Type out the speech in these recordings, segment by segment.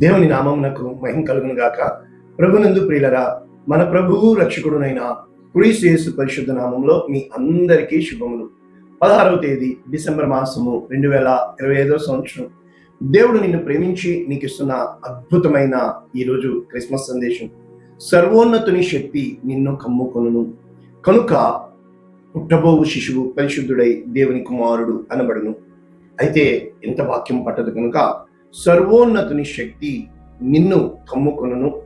దేవుని నామమునకు మహిం కలుగును గాక. ప్రభునందు ప్రియులరా మన ప్రభువు రక్షకుడునైన క్రీస్తు యేసు పరిశుద్ధ నామంలో మీ అందరికీ శుభములు. పదహారవ తేదీ డిసెంబర్ మాసము రెండు వేల ఇరవై ఐదవ సంవత్సరం. దేవుడు నిన్ను ప్రేమించి నీకు ఇస్తున్న అద్భుతమైన ఈరోజు క్రిస్మస్ సందేశం. సర్వోన్నతుని శక్తి నిన్ను కమ్ముకొను కనుక పుట్టబోవు శిశువు పరిశుద్ధుడై దేవుని కుమారుడు అనబడును. అయితే ఇంత వాక్యం పట్టదు కనుక సర్వోన్నతుని శక్తి నిన్ను కమ్ముకొనును.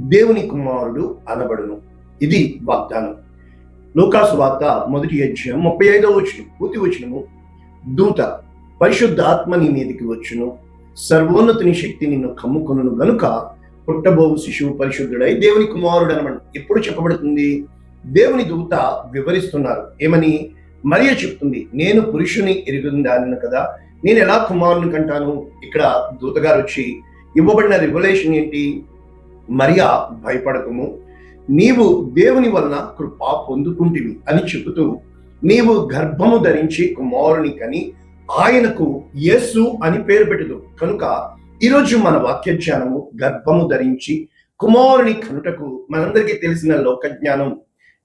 దేవుని కుమారుడు అనబడును. ఇది వాగ్దానం. లోకాసు వార్త మొదటి అధ్యాయం ముప్పై ఐదవ వచనం పూర్తి వచనము. దూత పరిశుద్ధ ఆత్మ నీ మీదికి వచ్చును. సర్వోన్నతుని శక్తి నిన్ను కమ్ముకొనును గనుక పుట్టబోవు శిశువు పరిశుద్ధుడై దేవుని కుమారుడు అనబడు. ఎప్పుడు చెప్పబడుతుంది? దేవుని దూత వివరిస్తున్నారు. ఏమని? మరియ చెప్తుంది నేను పురుషుని ఎరుగుందాను కదా. నేను ఎలా కుమారుని కంటాను? ఇక్కడ దూతగారు వచ్చి ఇవ్వబడిన రివలేషన్ ఏంటి? మరియా భయపడకము. నీవు దేవుని వలన కృప పొందుకుంటివి అని చెబుతూ నీవు గర్భము ధరించి కుమారుని కని ఆయనకు యేసు అని పేరు పెట్టదు. కనుక ఈరోజు మన వాక్య జ్ఞానము గర్భము ధరించి కుమారుని కనుటకు మనందరికీ తెలిసిన లోక జ్ఞానం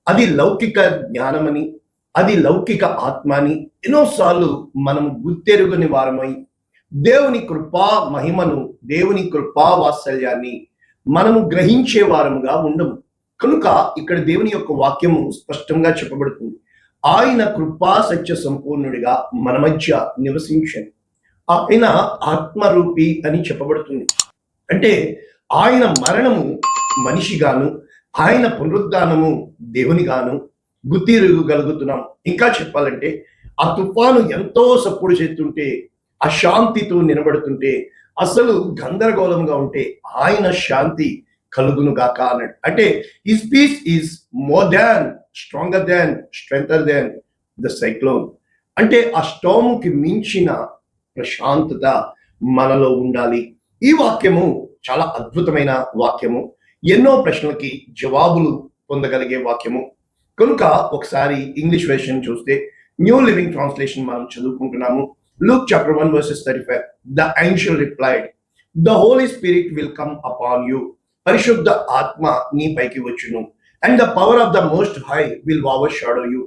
అది లౌకిక జ్ఞానమని అది లౌకిక ఆత్మ అని ఎన్నోసార్లు మనం గుర్తెరుగుని వారమై దేవుని కృపా మహిమను దేవుని కృపా వాత్సల్యాన్ని మనము గ్రహించే వారముగా ఉండము. కనుక ఇక్కడ దేవుని యొక్క వాక్యము స్పష్టంగా చెప్పబడుతుంది. ఆయన కృపా సత్య సంపూర్ణుడిగా మన మధ్య నివసించను. ఆయన ఆత్మరూపి అని చెప్పబడుతుంది. అంటే ఆయన మరణము మనిషిగాను ఆయన పునరుద్ధానము దేవునిగాను గుర్తిరుగలుగుతున్నాం ఇంకా చెప్పాలంటే ఆ తుఫాను ఎంతో సప్పుడు చేస్తుంటే ఆ శాంతితో నిలబడుతుంటే అసలు గందరగోళంగా ఉంటే ఆయన శాంతి కలుగును గాక అన్నాడు. అంటే his peace is more than stronger than strengther than the cyclone అంటే ఆ స్టోమ్కి మించిన ప్రశాంతత మనలో ఉండాలి. ఈ వాక్యము చాలా అద్భుతమైన వాక్యము. ఎన్నో ప్రశ్నలకి జవాబులు పొందగలిగే వాక్యము. కనుక ఒకసారి ఇంగ్లీష్ వెర్షన్ చూస్తే న్యూ లివింగ్ ట్రాన్స్లేషన్ మనం చదువుకుంటున్నాము. Luke chapter 1, verses 35. The angel replied the holy spirit will come upon you పరిశుద్ధ ఆత్మ నీ పైకి వచ్చును. And the power of the most high will overshadow you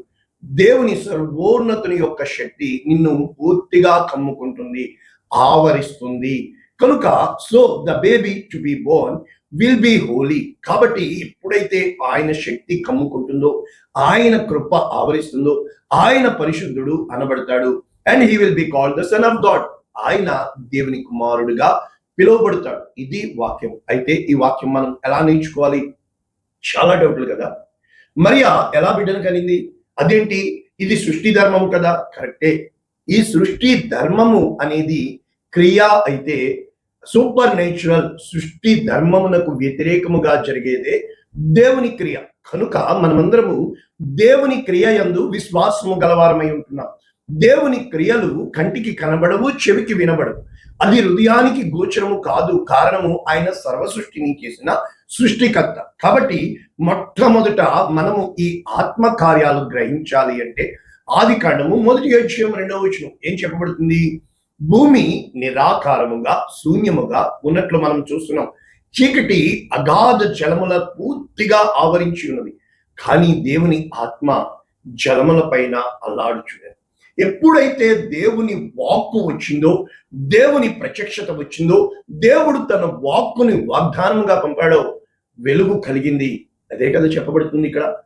దేవుని సర్వోన్నతుని యొక్క శక్తి నిన్ను పూర్తిగా కమ్ముకుంటుంది ఆవరిస్తుంది. కనుక so the baby to be born will be holy కాబట్టి ఎప్పుడైతే ఆయన శక్తి కమ్ముకుంటుందో ఆయన కృప ఆవరిస్తుందో ఆయన పరిశుద్ధుడు అనబడతాడు. And he will be called the son of God ఆయన దేవుని కుమారుడుగా పిలువబడతాడు. ఇది వాక్యం. అయితే ఈ వాక్యం మనం ఎలా నేర్చుకోవాలి? చాలా డౌట్లు కదా. మరియా ఎలా బిడ్డను కలిగింది? అదేంటి? ఇది సృష్టి ధర్మము కదా. కరెక్టే. ఈ సృష్టి ధర్మము అనేది క్రియ అయితే సూపర్ నేచురల్ సృష్టి ధర్మమునకు వ్యతిరేకముగా జరిగేదే దేవుని క్రియ. కనుక మనమందరము దేవుని క్రియ యందు విశ్వాసము గలవారమై ఉంటున్నాం. దేవుని క్రియలు కంటికి కనబడవు చెవికి వినబడవు. అది హృదయానికి గోచరము కాదు. కారణము ఆయన సర్వ సృష్టిని చేసిన సృష్టికర్త. కాబట్టి మొట్టమొదట మనము ఈ ఆత్మ కార్యాలు గ్రహించాలి అంటే ఆది కాండము మొదటి అధ్యయం రెండవ వచనం ఏం చెప్పబడుతుంది? భూమి నిరాకారముగా శూన్యముగా ఉన్నట్లు మనం చూస్తున్నాం. చీకటి అగాధ జలముల పూర్తిగా ఆవరించి ఉన్నది. కానీ దేవుని ఆత్మ జలముల పైన అల్లాడుచున్నది. ఎప్పుడైతే దేవుని వాక్కు వచ్చిందో దేవుని ప్రత్యక్షత వచ్చిందో దేవుడు తన వాక్కుని వాగ్దానంగా పంపాడో వెలుగు కలిగింది. అదే కదా చెప్పబడుతుంది ఇక్కడ.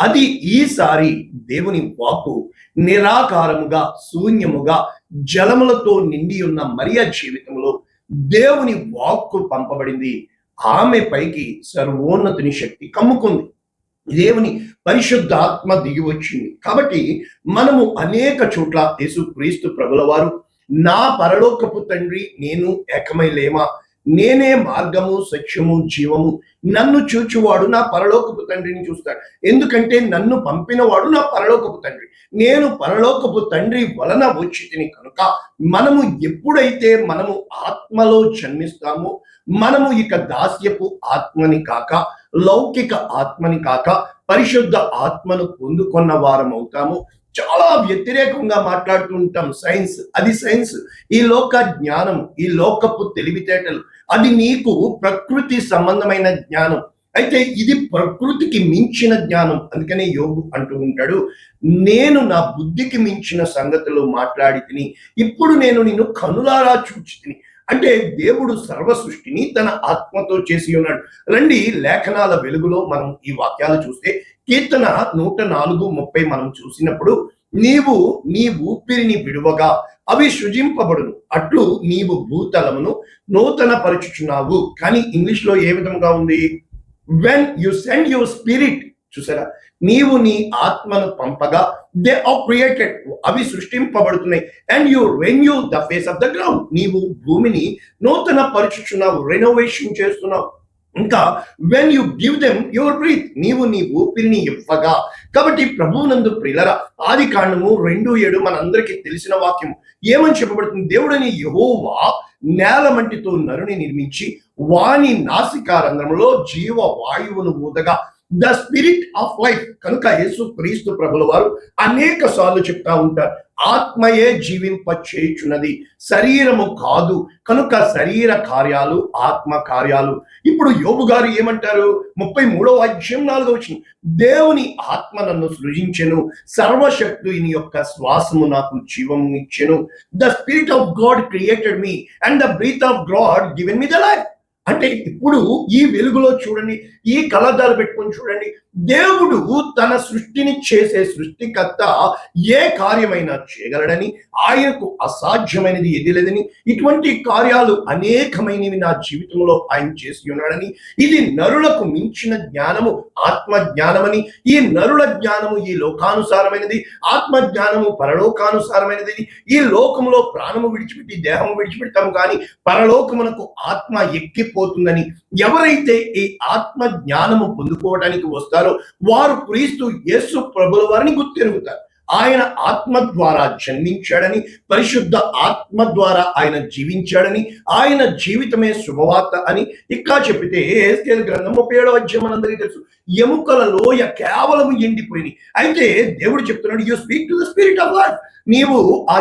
అది ఈసారి దేవుని వాక్కు నిరాకారముగా శూన్యముగా జలములతో నిండి ఉన్న మరియా జీవితంలో దేవుని వాక్కు పంపబడింది. ఆమె పైకి సర్వోన్నతుని శక్తి కమ్ముకుంది. దేవుని పరిశుద్ధాత్మ దిగి వచ్చింది. కాబట్టి మనము అనేక చోట్ల యేసు క్రీస్తు ప్రభుల వారు నా పరలోకపు తండ్రి నేను ఏకమై లేమా? నేనే మార్గము సత్యము జీవము. నన్ను చూచువాడు నా పరలోకపు తండ్రిని చూస్తాడు. ఎందుకంటే నన్ను పంపినవాడు నా పరలోకపు తండ్రి. నేను పరలోకపు తండ్రి వలన వచ్చి తిని కనుక మనము ఎప్పుడైతే మనము ఆత్మలో జన్మిస్తామో మనము ఇక దాస్యపు ఆత్మని కాక లౌకిక ఆత్మని కాక పరిశుద్ధ ఆత్మను పొందుకున్న వారం అవుతాము చాలా వ్యతిరేకంగా మాట్లాడుతూ ఉంటాం సైన్స్. అది సైన్స్. ఈ లోక జ్ఞానం ఈ లోకపు తెలివితేటలు అది నీకు ప్రకృతి సంబంధమైన జ్ఞానం. అయితే ఇది ప్రకృతికి మించిన జ్ఞానం. అందుకనే యోగు అంటూ ఉంటాడు నేను నా బుద్ధికి మించిన సంగతులు మాట్లాడి తిని ఇప్పుడు నేను నిన్ను కనులారా చూచి తిని. అంటే దేవుడు సర్వ సృష్టిని తన ఆత్మతో చేసి ఉన్నాడు. రండి లేఖనాల వెలుగులో మనం ఈ వాక్యాలు చూస్తే కీర్తన నూట నాలుగు ముప్పై మనం చూసినప్పుడు నీవు నీ ఊపిరిని విడువగా అవి సృజింపబడును. అట్లు నీవు భూతలమును నూతన పరుచుచున్నావు కానీ ఇంగ్లీష్లో ఏ విధంగా ఉంది? When you send your spirit చూసారా? నీవు నీ ఆత్మను పంపగా దే ఆర్ క్రియేటెడ్ అవి సృష్టింపబడుతున్నాయి. And you renew the face of the ground నీవు భూమిని నూతన పరుచుచున్నావు రెనోవేషన్ చేస్తున్నావు. ఇంకా when you give them your breath నీవు నీ ఊపిరిని ఇవ్వగా. కాబట్టి ప్రభువునందు ప్రిలర ఆది కాండము రెండు ఏడు మనందరికీ తెలిసిన వాక్యం ఏమని చెప్పబడుతుంది? దేవుడని యహోవా నేల మంటితో నరుని నిర్మించి వాని నాసికారంధ్రంలో జీవ వాయువును ఊదగా ద స్పిరిట్ ఆఫ్ లైఫ్ కనుక యేసు క్రీస్తు ప్రభుల వారు అనేక సార్లు చెప్తా ఉంటారు. ఆత్మయే జీవింపచేయుచున్నది. శరీరము కాదు కనుక శరీర కార్యాలు ఆత్మ కార్యాలు. ఇప్పుడు యోబు గారు ఏమంటారు? ముప్పై మూడవ అధ్యయం నాలుగో వచ్చిన దేవుని ఆత్మ నన్ను సృజించెను సర్వశక్తుని యొక్క శ్వాసము నాకు జీవము ఇచ్చెను the spirit of God created me and the breath of God given me the life అంటే ఇప్పుడు ఈ వెలుగులో చూడండి ఈ కలదాలు పెట్టుకొని చూడండి దేవుడు తన సృష్టిని చేసే సృష్టికర్త ఏ కార్యమైనా చేయగలడని ఆయనకు అసాధ్యమైనది ఏది లేదని ఇటువంటి కార్యాలు అనేకమైనవి నా జీవితంలో ఆయన చేసి ఉన్నాడని ఇది నరులకు మించిన జ్ఞానము ఆత్మ జ్ఞానమని ఈ నరుల జ్ఞానము ఈ లోకానుసారమైనది ఆత్మ జ్ఞానము పరలోకానుసారమైనది ఈ లోకంలో ప్రాణము విడిచిపెట్టి దేహము విడిచిపెడతాము కానీ పరలోకమునకు ఆత్మ ఎక్కి పోతుందని ఎవరైతే ఈ ఆత్మ జ్ఞానము పొందుకోవడానికి వస్తారో వారు క్రీస్తు యేసు ప్రభుల వారిని గుర్తెరుగుతారు. ఆయన ఆత్మ ద్వారా జన్మించాడని పరిశుద్ధ ఆత్మ ద్వారా ఆయన జీవించాడని ఆయన జీవితమే శుభవార్త అని ఇంకా చెప్తే ఏస్కేల్ గ్రంథం ముప్పై ఏడవ అధ్యాయం మనందరికీ తెలుసు. ఎముకల లోయ కేవలం ఎండిపోయినాయి. అయితే దేవుడు చెప్తున్నాడు you speak to the spirit of life నీవు ఆ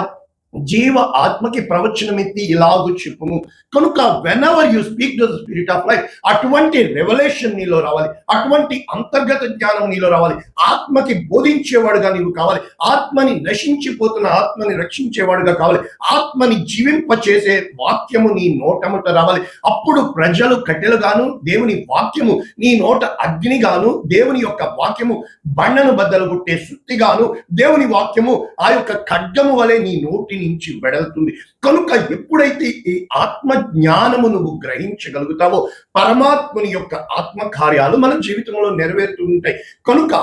జీవ ఆత్మకి ప్రవచనం ఎత్తి చెప్పుము. కనుక whenever you speak to the spirit of life అటువంటి రెవల్యూషన్ నీలో రావాలి. అటువంటి అంతర్గత జ్ఞానం నీలో రావాలి. ఆత్మకి బోధించేవాడుగా నీవు కావాలి. ఆత్మని నశించిపోతున్న ఆత్మని రక్షించేవాడుగా కావాలి. ఆత్మని జీవింప చేసే వాక్యము నీ నోటముట రావాలి. అప్పుడు ప్రజలు కట్టెలుగాను దేవుని వాక్యము నీ నోట అగ్నిగాను దేవుని యొక్క వాక్యము బండను బద్దలు కొట్టే సుత్తిగాను దేవుని వాక్యము ఆ యొక్క ఖడ్గము వలె నీ నోటిని ఇంచి వెడలుతుంది. కనుక ఎప్పుడైతే ఈ ఆత్మ జ్ఞానము నువ్వు గ్రహించగలుగుతావో పరమాత్ముని యొక్క ఆత్మ కార్యాలు మన జీవితంలో నెరవేరుతూ ఉంటాయి. కనుక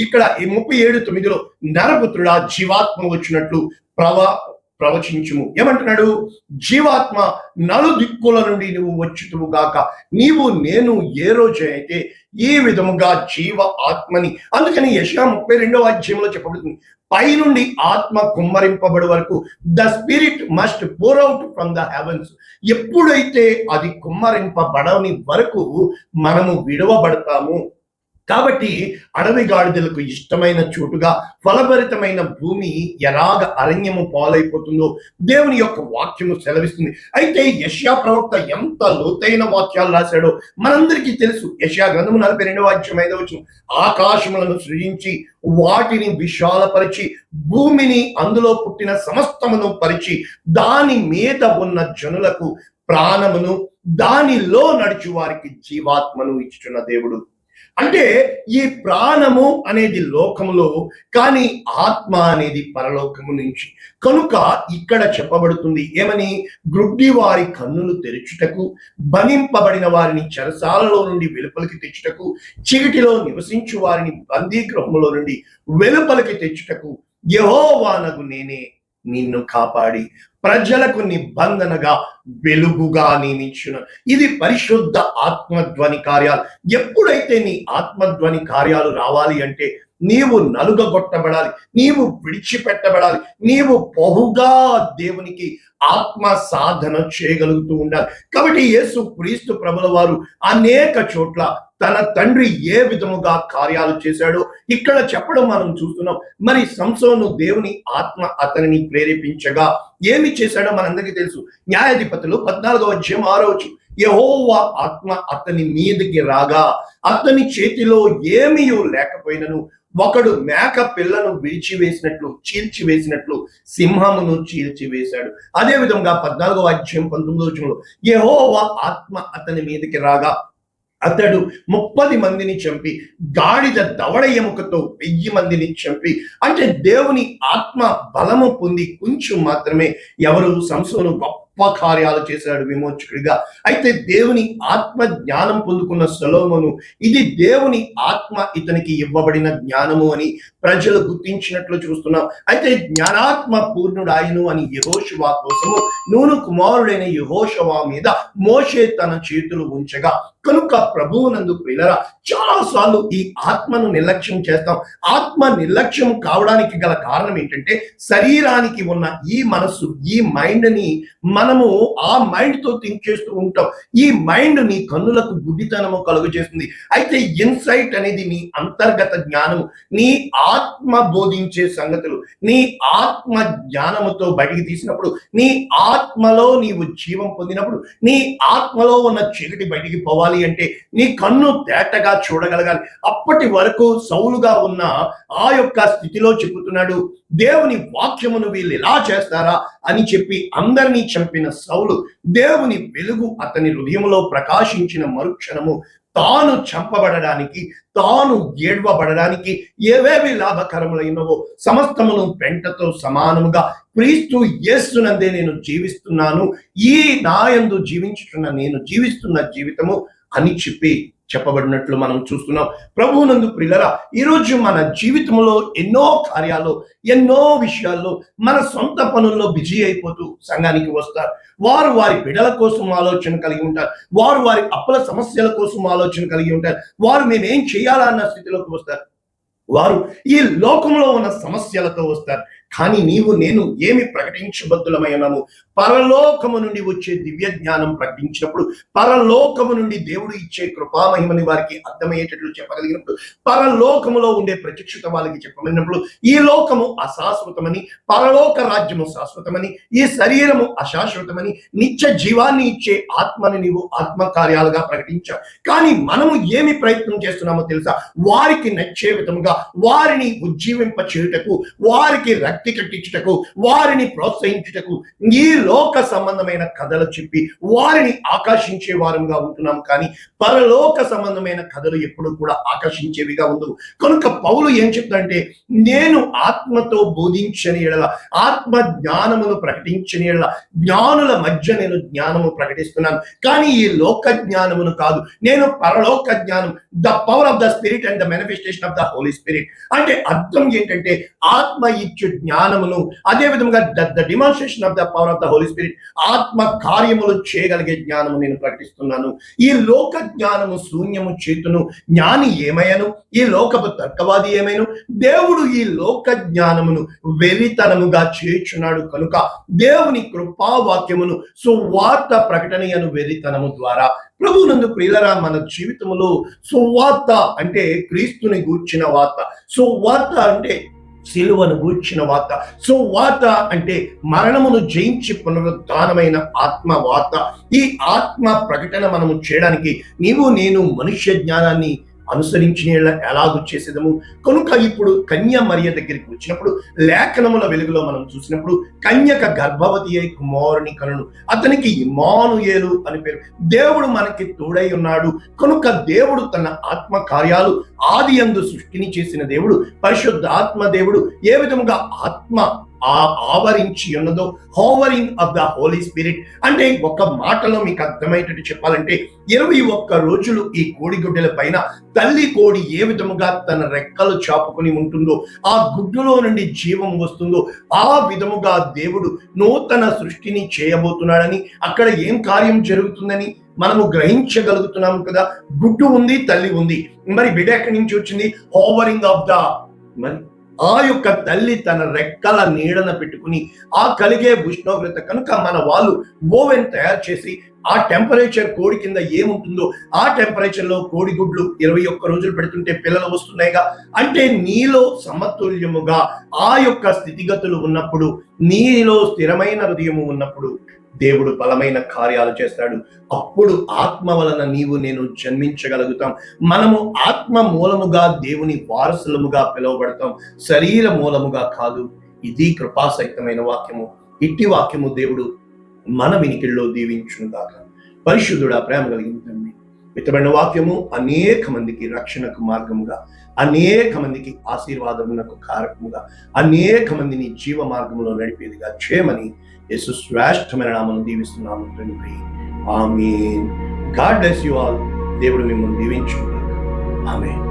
ఇక్కడ ఈ ముప్పై ఏడు తొమ్మిదిలో నరపుత్రుడా జీవాత్మ వచ్చినట్లు ప్రవ ప్రవచించుము. ఏమంటున్నాడు? జీవాత్మ నలు దిక్కుల నుండి నువ్వు వచ్చుతువు గాక. నీవు నేను ఏ రోజు అయితే ఈ విధముగా జీవ ఆత్మని అందుకని యశా ముప్పై రెండవ అధ్యాయంలో చెప్పబడుతుంది. పైనుండి ఆత్మ కుమ్మరింపబడి వరకు the spirit must pour out from the heavens. ఎప్పుడైతే అది కుమ్మరింపబడని వరకు మనము విడవబడతాము. కాబట్టి అడవి గాడిదలకు ఇష్టమైన చోటుగా ఫలభరితమైన భూమి ఎలాగ అరణ్యము పాలైపోతుందో దేవుని యొక్క వాక్యము సెలవిస్తుంది. అయితే యష్యా ప్రవక్త ఎంత లోతైన వాక్యాలు రాశాడో మనందరికీ తెలుసు. యష్యా గ్రంథము నలభై రెండవ వాక్యం ఐదవ ఆకాశములను సృజించి వాటిని విశాలపరిచి భూమిని అందులో పుట్టిన సమస్తమును పరిచి దాని మీద ఉన్న జనులకు ప్రాణమును దానిలో నడుచు వారికి జీవాత్మను ఇచ్చుచున్న దేవుడు. అంటే ఈ ప్రాణము అనేది లోకములో కానీ ఆత్మ అనేది పరలోకము నుంచి. కనుక ఇక్కడ చెప్పబడుతుంది ఏమని? గ్రుడ్డి వారి కన్నులు తెరుచుటకు బనింపబడిన వారిని చెరసాలలో నుండి వెలుపలికి తెచ్చుటకు చీకటిలో నివసించు వారిని బందీగృహములో నుండి వెలుపలికి తెచ్చుటకు యహోవానగు నేనే నిన్ను కాపాడి ప్రజలకు నిబంధనగా వెలుగుగా నియమించిన ఇది పరిశుద్ధ ఆత్మధ్వని కార్యాలు. ఎప్పుడైతే నీ ఆత్మధ్వని కార్యాలు రావాలి అంటే నీవు నలుగగొట్టబడాలి నీవు విడిచిపెట్టబడాలి నీవు బహుగా దేవునికి ఆత్మ సాధన చేయగలుగుతూ ఉండాలి. కాబట్టి యేసు క్రీస్తు ప్రభుల వారు అనేక చోట్ల తన తండ్రి ఏ విధముగా కార్యాలు చేశాడో ఇక్కడ చెప్పడం మనం చూస్తున్నాం. మరి సంసోను దేవుని ఆత్మ అతనిని ప్రేరేపించగా ఏమి చేశాడో మనందరికీ తెలుసు. న్యాయాధిపతులు పద్నాలుగో అధ్యాయం ఆరోచు యహోవా ఆత్మ అతని మీదకి రాగా అతని చేతిలో ఏమీ లేకపోయినను ఒకడు మేక పిల్లను విడిచివేసినట్లు చీల్చివేసినట్లు సింహమును చీల్చివేశాడు. అదే విధంగా పద్నాలుగో అధ్యాయం పంతొమ్మిదో వచనంలో యెహోవా ఆత్మ అతని మీదకి రాగా అతడు ముప్పది మందిని చంపి గాడిద దవడ ఎముకతో వెయ్యి మందిని చంపి అంటే దేవుని ఆత్మ బలము పొంది కొంచెం మాత్రమే ఎవరు సంసోను గొప్ప కార్యాలు చేశాడు విమోచకుడిగా. అయితే దేవుని ఆత్మ జ్ఞానం పొందుకున్న సొలొమోను ఇది దేవుని ఆత్మ ఇతనికి ఇవ్వబడిన జ్ఞానము అని ప్రజలు గుర్తించినట్లు చూస్తున్నాం. అయితే జ్ఞానాత్మ పూర్ణుడాయను అని యహోషువా కోసము నూను కుమారుడైన యహోషవా మీద మోషే తన చేతులు ఉంచగా కనుక ప్రభువునందు ప్రియులరా చాలా సార్లు ఈ ఆత్మను నిర్లక్ష్యం చేస్తాం. ఆత్మ నిర్లక్ష్యం కావడానికి గల కారణం ఏంటంటే శరీరానికి ఉన్న ఈ మనస్సు ఈ మైండ్ని మనము ఆ మైండ్తో థింక్ చేస్తూ ఉంటాం. ఈ మైండ్ నీ కన్నులకు గుడ్డితనము కలుగు చేస్తుంది అయితే ఇన్సైట్ అనేది నీ అంతర్గత జ్ఞానము నీ ఆత్మ బోధించే సంగతులు నీ ఆత్మ జ్ఞానముతో బయటికి తీసినప్పుడు నీ ఆత్మలో నీవు జీవం పొందినప్పుడు నీ ఆత్మలో ఉన్న చీకటి బయటికి పోవాలి. అంటే నీ కన్ను తేటగా చూడగలగాలి. అప్పటి వరకు సౌలుగా ఉన్న ఆ యొక్క స్థితిలో చెబుతున్నాడు దేవుని వాక్యమును వీళ్ళు ఎలా చేస్తారా? అని చెప్పి అందరినీ చంపిన సౌలు దేవుని వెలుగు అతని హృదయంలో ప్రకాశించిన మరుక్షణము తాను చంపబడడానికి తాను ఏడ్వబడడానికి ఏవేవి లాభకరములైనవో సమస్తమును పెంటతో సమానముగా క్రీస్తు యేసునందే నేను జీవిస్తున్నాను. ఈ నాయందు జీవించుతున్న నేను జీవిస్తున్న జీవితము అని చెప్పి చెప్పబడినట్లు మనం చూస్తున్నాం. ప్రభువునందు ప్రియులరా ఈరోజు మన జీవితంలో ఎన్నో కార్యాలు ఎన్నో విషయాల్లో మన సొంత పనుల్లో బిజీ అయిపోతూ సంఘానికి వస్తారు. వారు వారి బిడల కోసం ఆలోచన కలిగి ఉంటారు. వారు వారి అప్పుల సమస్యల కోసం ఆలోచన కలిగి ఉంటారు. వారు మేమేం చేయాలన్న స్థితిలోకి వస్తారు? వారు ఈ లోకంలో ఉన్న సమస్యలతో వస్తారు. కానీ నీవు నేను ఏమి ప్రకటించబద్దులమై ఉన్నాము పరలోకము నుండి వచ్చే దివ్య జ్ఞానం ప్రకటించినప్పుడు పరలోకము నుండి దేవుడు ఇచ్చే కృపామహిమని వారికి అర్థమయ్యేటట్లు చెప్పగలిగినప్పుడు పరలోకములో ఉండే ప్రత్యక్షత వాళ్ళకి చెప్పమన్నప్పుడు ఈ లోకము అశాశ్వతమని పరలోక రాజ్యము శాశ్వతమని ఈ శరీరము అశాశ్వతమని నిత్య జీవాన్ని ఇచ్చే ఆత్మని నీవు ఆత్మ కార్యాలుగా ప్రకటించావు కానీ మనము ఏమి ప్రయత్నం చేస్తున్నామో తెలుసా? వారికి నచ్చే విధముగా వారిని ఉజ్జీవింప చేయుటకు వారికి రక్తి కట్టించుటకు వారిని ప్రోత్సహించుటకు ఈ లోక సంబంధమైన కథలు చెప్పి వారిని ఆకర్షించే వారంగా ఉంటున్నాం. కానీ పరలోక సంబంధమైన కథలు ఎప్పుడు కూడా ఆకర్షించేవిగా ఉండవు. కనుక పౌలు ఏం చెప్తాడంటే నేను ఆత్మతో బోధించని ఎడల ఆత్మ జ్ఞానమును ప్రకటించని ఎడల జ్ఞానుల మధ్య నేను జ్ఞానము ప్రకటిస్తున్నాను. కానీ ఈ లోక జ్ఞానమును కాదు నేను పరలోక జ్ఞానం the power of the spirit and the manifestation of the holy spirit. అంటే అర్థం ఏంటంటే ఆత్మ ఇచ్చు జ్ఞానమును అదే విధముగా the demonstration of the power of the holy spirit ఆత్మ కార్యములు చేయగలిగే జ్ఞానము నేను ప్రకటిస్తున్నాను. ఈ లోక జ్ఞానము శూన్యము చేతును జ్ఞాని ఏమయ్యను? ఈ లోకపు తర్కవాది ఏమైను దేవుడు ఈ లోక జ్ఞానమును వెరితనముగా చేర్చున్నాడు కనుక దేవుని కృపావాక్యమును సువార్త ప్రకటనయను వెరితనము ద్వారా. ప్రభునందు ప్రియులరా మన జీవితంలో సువార్త అంటే క్రీస్తుని గూర్చిన వార్త. సువార్త అంటే సిలువను గూర్చిన వార్త. సో వార్త అంటే మరణమును జయించి పునరుద్ధానమైన ఆత్మ వార్త. ఈ ఆత్మ ప్రకటన మనము చేయడానికి నీవు నేను మనుష్య జ్ఞానాన్ని అనుసరించిన ఎలాగూ చేసేదము? కనుక ఇప్పుడు కన్య మరియ దగ్గరికి వచ్చినప్పుడు లేఖనముల వెలుగులో మనం చూసినప్పుడు కన్యక గర్భవతి అయి కుమారుని కనును. అతనికి ఇమానుయేలు అని పేరు. దేవుడు మనకి తోడై ఉన్నాడు. కనుక దేవుడు తన ఆత్మ కార్యాలు ఆది అందు సృష్టిని చేసిన దేవుడు పరిశుద్ధ ఆత్మ దేవుడు. ఏ విధముగా ఆత్మ ఆ ఆవరించి ఉన్నదో hovering of the holy spirit అంటే ఒక మాటలో మీకు అర్థమయ్యేటట్టు చెప్పాలంటే ఇరవై ఒక్క రోజులు ఈ కోడిగుడ్డల పైన తల్లి కోడి ఏ విధముగా తన రెక్కలు చాపుకొని ఉంటుందో ఆ గుడ్డులో నుండి జీవం వస్తుందో ఆ విధముగా దేవుడు నూతన సృష్టిని చేయబోతున్నాడని అక్కడ ఏం కార్యం జరుగుతుందని మనము గ్రహించగలుగుతున్నాము కదా. గుడ్డు ఉంది తల్లి ఉంది. మరి బిడ్డ ఎక్కడి నుంచి వచ్చింది? హోవరింగ్ ఆఫ్ ద మరి ఆ యొక్క తల్లి తన రెక్కల నీడన పెట్టుకుని ఆ కలిగే ఉష్ణోగ్రత కనుక మన వాళ్ళు ఓవెన్ తయారు చేసి ఆ టెంపరేచర్ కోడి కింద ఏముంటుందో ఆ టెంపరేచర్లో కోడిగుడ్లు కోడి గుడ్లు ఇరవై ఒక్క రోజులు పెడుతుంటే పిల్లలు వస్తున్నాయిగా. అంటే నీలో సమతుల్యముగా ఆ యొక్క స్థితిగతులు ఉన్నప్పుడు నీలో స్థిరమైన హృదయము ఉన్నప్పుడు దేవుడు బలమైన కార్యాలు చేస్తాడు. అప్పుడు ఆత్మ వలన నీవు నేను జన్మించగలుగుతాం. మనము ఆత్మ మూలముగా దేవుని వారసులముగా పిలువబడతాం. శరీర మూలముగా కాదు. ఇది కృపాసహితమైన వాక్యము. ఇట్టి వాక్యము దేవుడు మన వినికిల్లో దీవించును పరిశుద్ధుడా ప్రేమ కలిగిందండి మితమైన వాక్యము అనేక మందికి రక్షణకు మార్గముగా అనేక మందికి ఆశీర్వాదమునకు కారకముగా అనేక మందిని జీవ మార్గంలో నడిపేదిగా చేయమని యేసు శ్రేష్టమైన నామను దీవిస్తున్నాము తండ్రి. ఆమె గాడ్ బ్లెస్ యు ఆల్. దేవుడు మిమ్మల్ని దీవించుకున్నాడు ఆమె